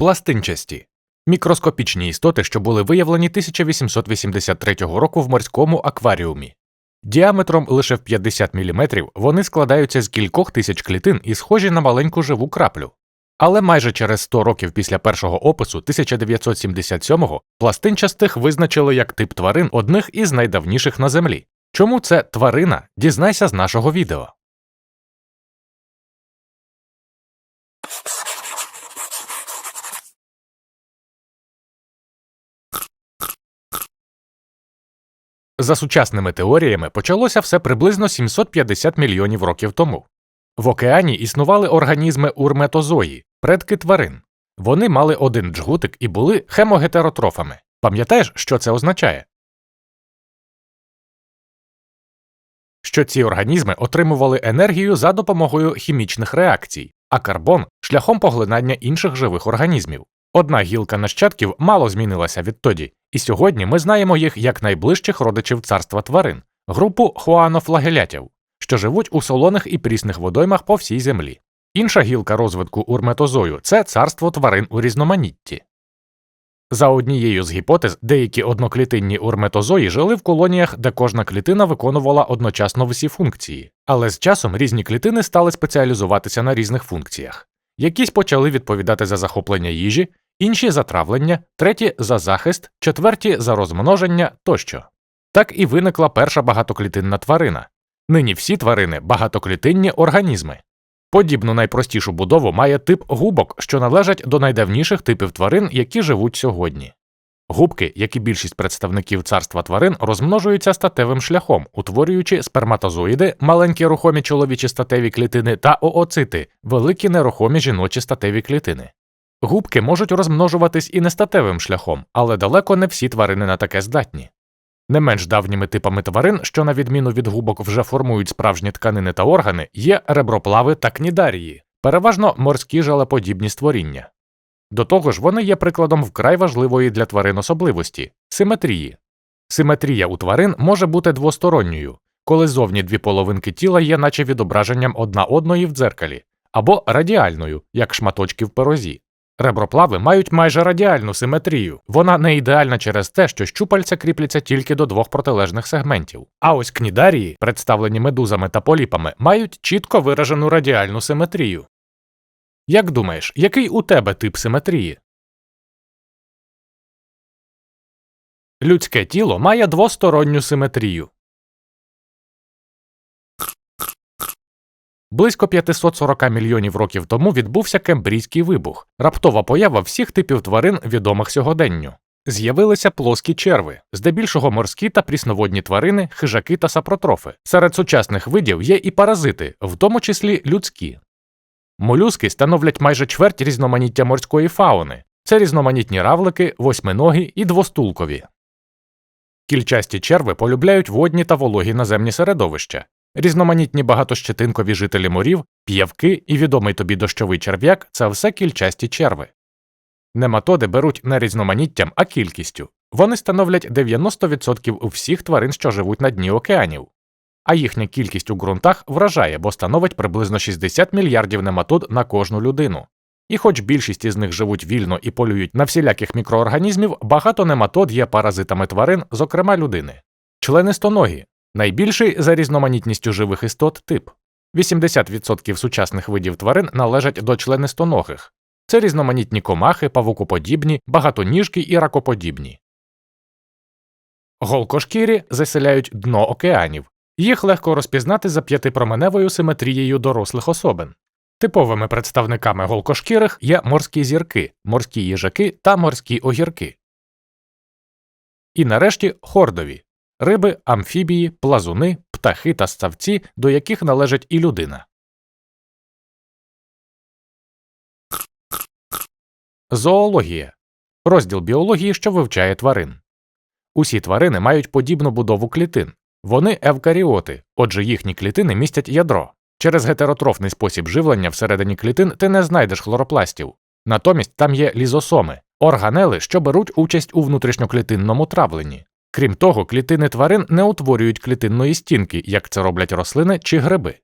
Пластинчасті мікроскопічні істоти, що були виявлені 1883 року в морському акваріумі. Діаметром лише в 50 мм вони складаються з кількох тисяч клітин і схожі на маленьку живу краплю. Але майже через 100 років після першого опису 1977-го пластинчастих визначили як тип тварин одних із найдавніших на Землі. Чому це тварина? Дізнайся з нашого відео. За сучасними теоріями почалося все приблизно 750 мільйонів років тому. В океані існували організми урметозої, предки тварин. Вони мали один джгутик і були хемогетеротрофами. Пам'ятаєш, що це означає? Що ці організми отримували енергію за допомогою хімічних реакцій, а карбон шляхом поглинання інших живих організмів. Одна гілка нащадків мало змінилася відтоді, і сьогодні ми знаємо їх як найближчих родичів царства тварин, групу хуанофлагелятів, що живуть у солоних і прісних водоймах по всій землі. Інша гілка розвитку урметозою це царство тварин у різноманітті. За однією з гіпотез, деякі одноклітинні урметозої жили в колоніях, де кожна клітина виконувала одночасно всі функції, але з часом різні клітини стали спеціалізуватися на різних функціях. Якісь почали відповідати за захоплення їжі, інші за травлення, треті за захист, четверті за розмноження тощо. Так і виникла перша багатоклітинна тварина. Нині всі тварини багатоклітинні організми. Подібну найпростішу будову має тип губок, що належать до найдавніших типів тварин, які живуть сьогодні. Губки, як і більшість представників царства тварин, розмножуються статевим шляхом, утворюючи сперматозоїди, маленькі рухомі чоловічі статеві клітини та ooцити, великі нерухомі жіночі статеві клітини. Губки можуть розмножуватись і нестатевим шляхом, але далеко не всі тварини на таке здатні. Не менш давніми типами тварин, що на відміну від губок вже формують справжні тканини та органи, є реброплави та кнідарії, переважно морські жалеподібні створіння. До того ж, вони є прикладом вкрай важливої для тварин особливості симетрії. Симетрія у тварин може бути двосторонньою, коли зовні дві половинки тіла є наче відображенням одна одної в дзеркалі, або радіальною, як шматочки в пирозі. Реброплави мають майже радіальну симетрію, вона не ідеальна через те, що щупальця кріпляться тільки до двох протилежних сегментів. А ось кнідарії, представлені медузами та поліпами, мають чітко виражену радіальну симетрію. Як думаєш, який у тебе тип симетрії? Людське тіло має двосторонню симетрію. Близько 540 мільйонів років тому відбувся кембрійський вибух, раптова поява всіх типів тварин, відомих сьогоденню. З'явилися плоскі черви, здебільшого морські та прісноводні тварини, хижаки та сапротрофи. Серед сучасних видів є і паразити, в тому числі людські. Молюски становлять майже чверть різноманіття морської фауни. Це різноманітні равлики, восьминогі і двостулкові. Кільчасті черви полюбляють водні та вологі наземні середовища. Різноманітні багатощетинкові жителі морів, п'явки і відомий тобі дощовий черв'як це все кільчасті черви. Нематоди беруть не різноманіттям, а кількістю. Вони становлять 90% у всіх тварин, що живуть на дні океанів, а їхня кількість у ґрунтах вражає, бо становить приблизно 60 мільярдів нематод на кожну людину. І хоч більшість із них живуть вільно і полюють на всіляких мікроорганізмів, багато нематод є паразитами тварин, зокрема людини. Членистоногі найбільший за різноманітністю живих істот тип. 80% сучасних видів тварин належать до членистоногих. Це різноманітні комахи, павукоподібні, багатоніжки і ракоподібні. Голкошкірі заселяють дно океанів. Їх легко розпізнати за п'ятипроменевою симетрією дорослих особин. Типовими представниками голкошкірих є морські зірки, морські їжаки та морські огірки. І нарешті хордові риби, амфібії, плазуни, птахи та ставці, до яких належить і людина. Зоологія розділ біології, що вивчає тварин. Усі тварини мають подібну будову клітин. Вони евкаріоти, отже, їхні клітини містять ядро. Через гетеротрофний спосіб живлення всередині клітин ти не знайдеш хлоропластів. Натомість там є лізосоми, органели, що беруть участь у внутрішньоклітинному травленні. Крім того, клітини тварин не утворюють клітинної стінки, як це роблять рослини чи гриби.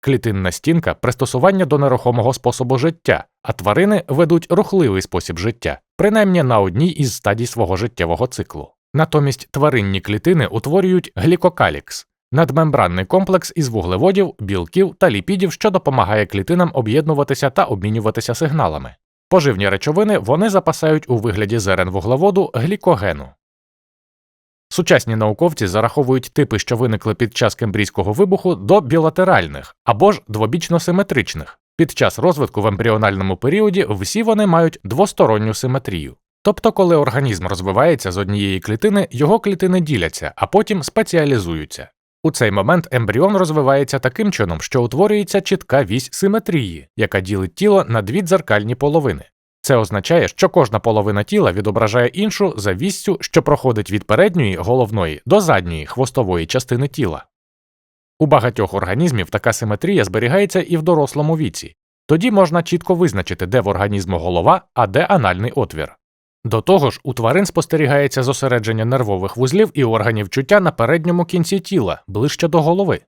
клітинна стінка пристосування до нерухомого способу життя, а тварини ведуть рухливий спосіб життя, принаймні на одній із стадій свого життєвого циклу. Натомість тваринні клітини утворюють глікокалікс надмембранний комплекс із вуглеводів, білків та ліпідів, що допомагає клітинам об'єднуватися та обмінюватися сигналами. Поживні речовини вони запасають у вигляді зерен вуглеводу глікогену. Сучасні науковці зараховують типи, що виникли під час кембрійського вибуху, до білатеральних або ж двобічно симетричних. Під час розвитку в ембріональному періоді всі вони мають двосторонню симетрію. Тобто, коли організм розвивається з однієї клітини, його клітини діляться, а потім спеціалізуються. У цей момент ембріон розвивається таким чином, що утворюється чітка вісь симетрії, яка ділить тіло на дві дзеркальні половини. Це означає, що кожна половина тіла відображає іншу за віссю, що проходить від передньої головної до задньої хвостової частини тіла. У багатьох організмів така симетрія зберігається і в дорослому віці. Тоді можна чітко визначити, де в організму голова, а де анальний отвір. До того ж, у тварин спостерігається зосередження нервових вузлів і органів чуття на передньому кінці тіла, ближче до голови.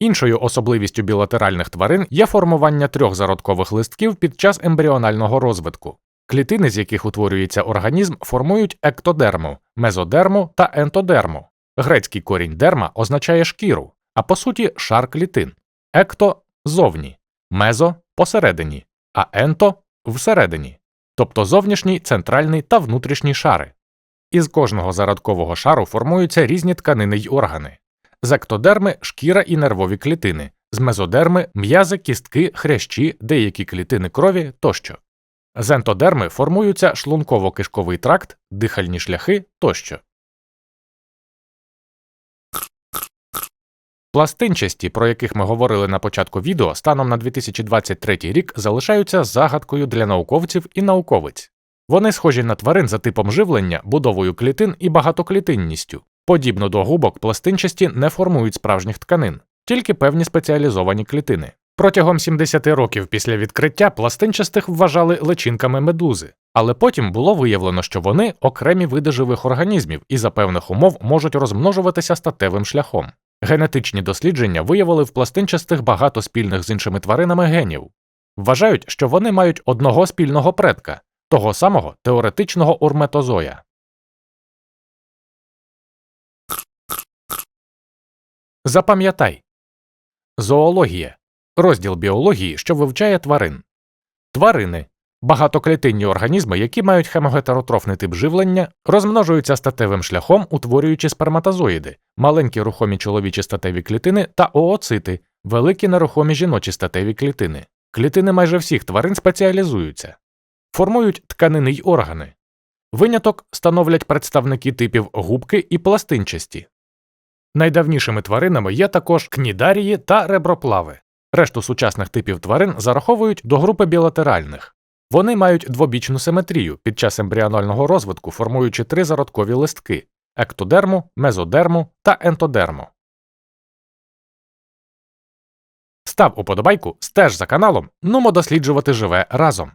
Іншою особливістю білатеральних тварин є формування трьох зародкових листків під час ембріонального розвитку. Клітини, з яких утворюється організм, формують ектодерму, мезодерму та ентодерму. Грецький корінь дерма означає шкіру, а по суті шар клітин. Екто зовні, мезо посередині, а енто всередині, тобто зовнішній, центральний та внутрішній шари. Із кожного зародкового шару формуються різні тканини й органи. З ектодерми шкіра і нервові клітини, з мезодерми м'язи, кістки, хрящі, деякі клітини крові тощо. З ентодерми формуються шлунково-кишковий тракт, дихальні шляхи тощо. Пластинчасті, про яких ми говорили на початку відео, станом на 2023 рік залишаються загадкою для науковців і науковиць. Вони схожі на тварин за типом живлення, будовою клітин і багатоклітинністю. Подібно до губок, пластинчасті не формують справжніх тканин, тільки певні спеціалізовані клітини. Протягом 70 років після відкриття пластинчастих вважали личинками медузи, але потім було виявлено, що вони окремі види живих організмів і за певних умов можуть розмножуватися статевим шляхом. Генетичні дослідження виявили в пластинчастих багато спільних з іншими тваринами генів. Вважають, що вони мають одного спільного предка, того самого теоретичного урметозоя. Запам'ятай зоологія розділ біології, що вивчає тварин. Тварини багатоклітинні організми, які мають хемогетеротрофний тип живлення, розмножуються статевим шляхом, утворюючи сперматозоїди, маленькі рухомі чоловічі статеві клітини та ooцити, великі нерухомі жіночі статеві клітини. Клітини майже всіх тварин спеціалізуються, формують тканини й органи. Виняток становлять представники типів губки і пластинчасті. Найдавнішими тваринами є також кнідарії та реброплави. Решту сучасних типів тварин зараховують до групи білатеральних. Вони мають двобічну симетрію під час ембріонального розвитку, формуючи три зародкові листки ектодерму, мезодерму та ентодерму. Став уподобайку, стеж за каналом, нумо досліджувати живе разом.